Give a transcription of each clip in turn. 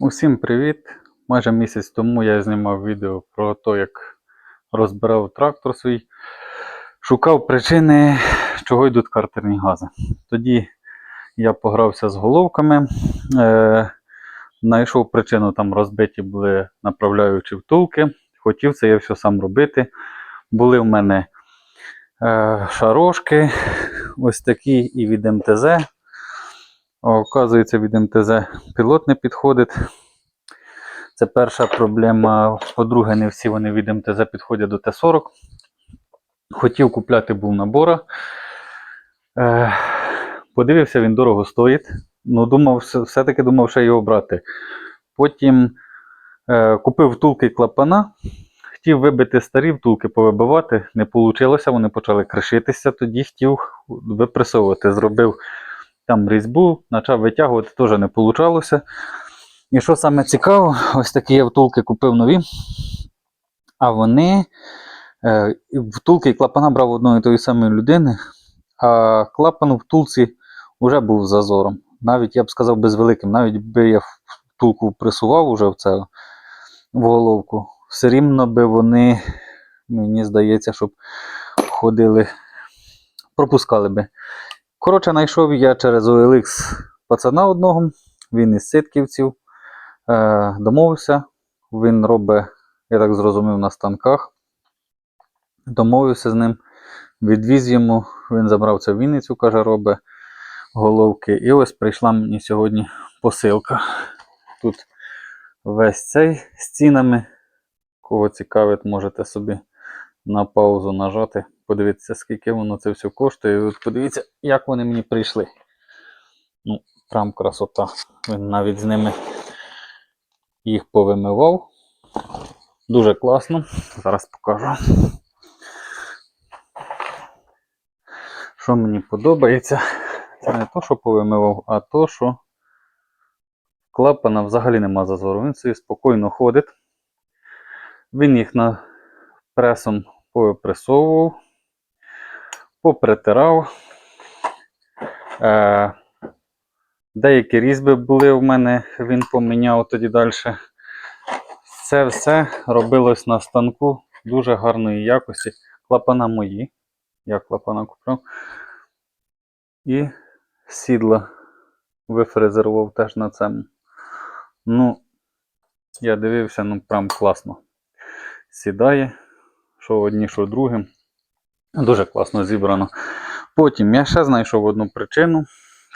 Усім привіт! Майже місяць тому я знімав відео про те, як розбирав трактор свій. Шукав причини, чого йдуть картерні гази. Тоді я погрався з головками, е, знайшов причину, там розбиті були направляючі втулки. Хотів це я все сам робити. Були в мене е, шарошки, ось такі і від МТЗ. Оказується, від МТЗ пілот не підходить. Це перша проблема. По-друге, не всі вони від МТЗ підходять до Т-40. Хотів купляти був набора. Е, подивився, він дорого стоїть. Ну, думав, все- все-таки думав, що його брати. Потім е, купив втулки клапана. Хотів вибити старі втулки, повибивати. Не вийшло, вони почали кришитися. Тоді хотів випресовувати. Зробив там різьбу, почав витягувати, теж не вийшло. І що саме цікаво, ось такі я втулки купив нові. А вони е, втулки і клапана брав одної тої самої людини, а клапан у втулці вже був зазором. Навіть я б сказав безвеликим, навіть би я втулку присував уже в це в головку, все рівно би вони, мені здається, щоб ходили, пропускали би. Коротше, знайшов я через OLX пацана одного, він із Ситківців. Е, домовився, він робить, я так зрозумів, на станках. Домовився з ним, відвіз йому, він забрав це в Вінницю, каже, робить головки. І ось прийшла мені сьогодні посилка. Тут весь цей з цінами. Кого цікавить, можете собі на паузу нажати, подивитися, скільки воно це все коштує. І от подивіться, як вони мені прийшли. Ну, прям красота. Він навіть з ними їх повимивав. Дуже класно. Зараз покажу. Що мені подобається, це не то, що повимивав, а то, що клапана взагалі нема зазору. Він собі спокійно ходить. Він їх на пресом повипресовував, попритирав. Е, Деякі різьби були в мене, він поміняв тоді далі. Це все робилось на станку дуже гарної якості. Клапана мої. Я клапана купив. І сідла вифрезерував теж на цьому. Ну, я дивився, ну прям класно. Сідає, що одні, що другим. Дуже класно зібрано. Потім я ще знайшов одну причину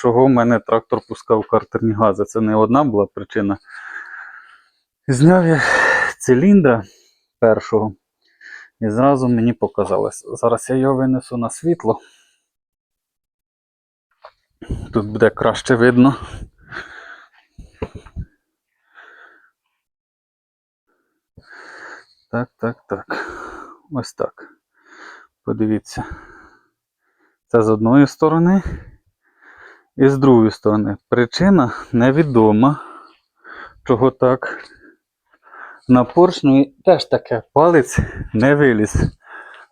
чого в мене трактор пускав картерні гази. Це не одна була причина. Зняв я циліндра першого. І зразу мені показалось. Зараз я його винесу на світло. Тут буде краще видно. Так, так, так. Ось так. Подивіться. Це з одної сторони. І з другої сторони, причина невідома, чого так. На поршню теж таке палець не виліз.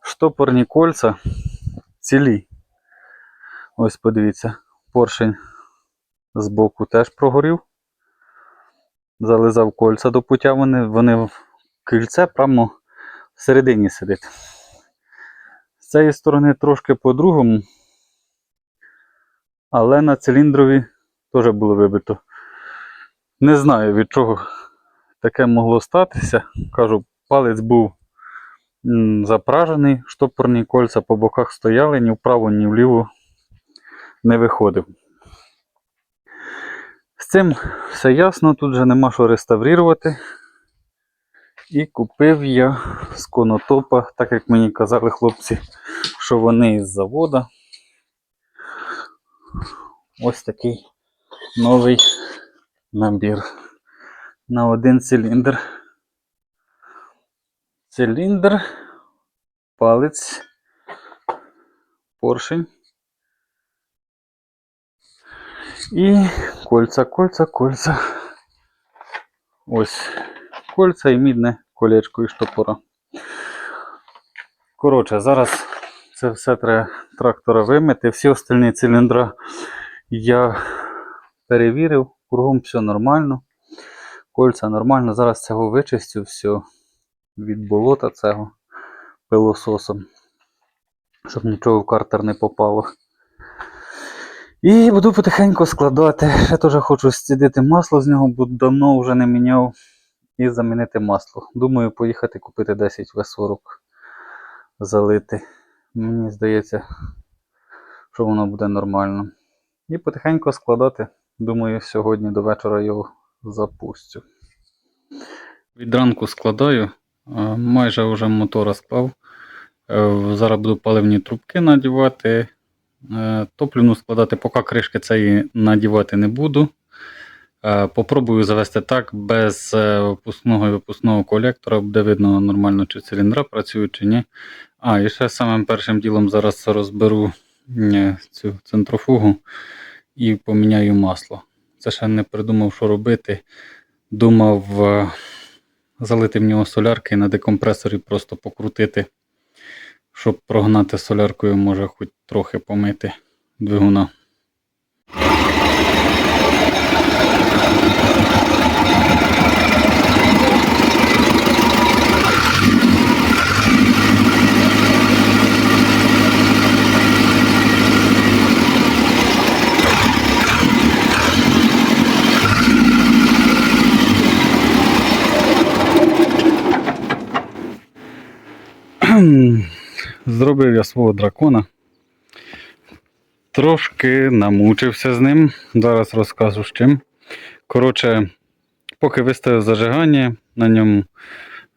Штопорні кольця цілі. Ось подивіться, поршень з боку теж прогорів. Зализав кольця до пуття, вони, вони в кільце прямо всередині сидить. Цієї сторони трошки по-другому. Але на циліндрові теж було вибито. Не знаю від чого таке могло статися. Кажу, палець був запражений, штопорні кольця по боках стояли, ні вправо, ні вліво не виходив. З цим все ясно, тут вже нема що реставрувати. І купив я з конотопа, так як мені казали хлопці, що вони із завода. Ось такий новий набір на один циліндр. Циліндр, палець, поршень. І кольця, кольця, кольця. Ось кольця і мідне колечко і штопора. Коротше, зараз це все треба трактора вимити. Всі остальні циліндра я перевірив, кругом все нормально. Кольця нормально. Зараз цього вичистю все від болота цього пилососом, щоб нічого в картер не попало. І буду потихеньку складати. Ще теж хочу зцідити масло з нього, бо давно вже не міняв. І замінити масло. Думаю, поїхати купити 10 В40 залити. Мені здається, що воно буде нормально. І потихеньку складати. Думаю, сьогодні до вечора його запустю. Від ранку складаю, майже вже мотора склав. Е, Зараз буду паливні трубки надівати. Е, Топливну складати, поки кришки цієї надівати не буду. Е, Попробую завести так, без е, випускного і випускного колектора, буде видно нормально, чи циліндра працюють, чи ні. А, і ще самим першим ділом зараз розберу е, цю центрофугу і поміняю масло. Це ще не придумав, що робити. Думав залити в нього солярки і на декомпресорі просто покрутити, щоб прогнати соляркою, може хоч трохи помити двигуна. Зробив я свого дракона. Трошки намучився з ним. Зараз розкажу з чим. Коротше, поки виставив зажигання, на ньому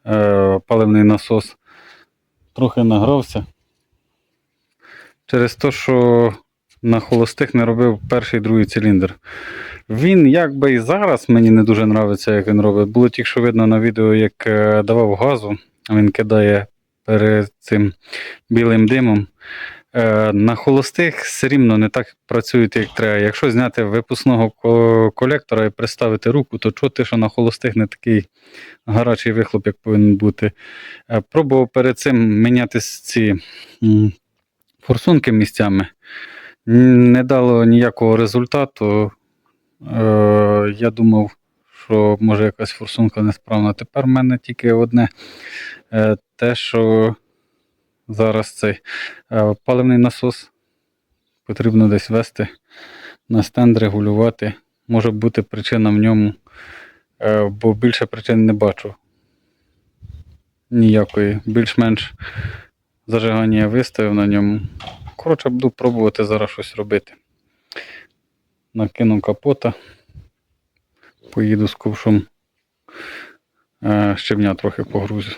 е, паливний насос трохи награвся. Через те, що на холостих не робив перший другий циліндр. Він якби і зараз мені не дуже подобається, як він робить. Було тільки що видно на відео, як е, давав газу, він кидає перед цим білим димом. Е, На холостих все рівно не так працюють, як треба. Якщо зняти випускного колектора і приставити руку, то чути, що на холостих не такий гарячий вихлоп, як повинен бути. Е, Пробував перед цим міняти ці форсунки місцями. Не дало ніякого результату. Е, Я думав, що може якась форсунка несправна. Тепер в мене тільки одне е, те, що зараз цей е, паливний насос потрібно десь вести на стенд, регулювати. Може бути причина в ньому, е, бо більше причин не бачу. Ніякої. Більш-менш зажигання я виставив на ньому. Коротше, буду пробувати зараз щось робити. Накину капота, поїду з ковшом, е, щебня трохи погрузю.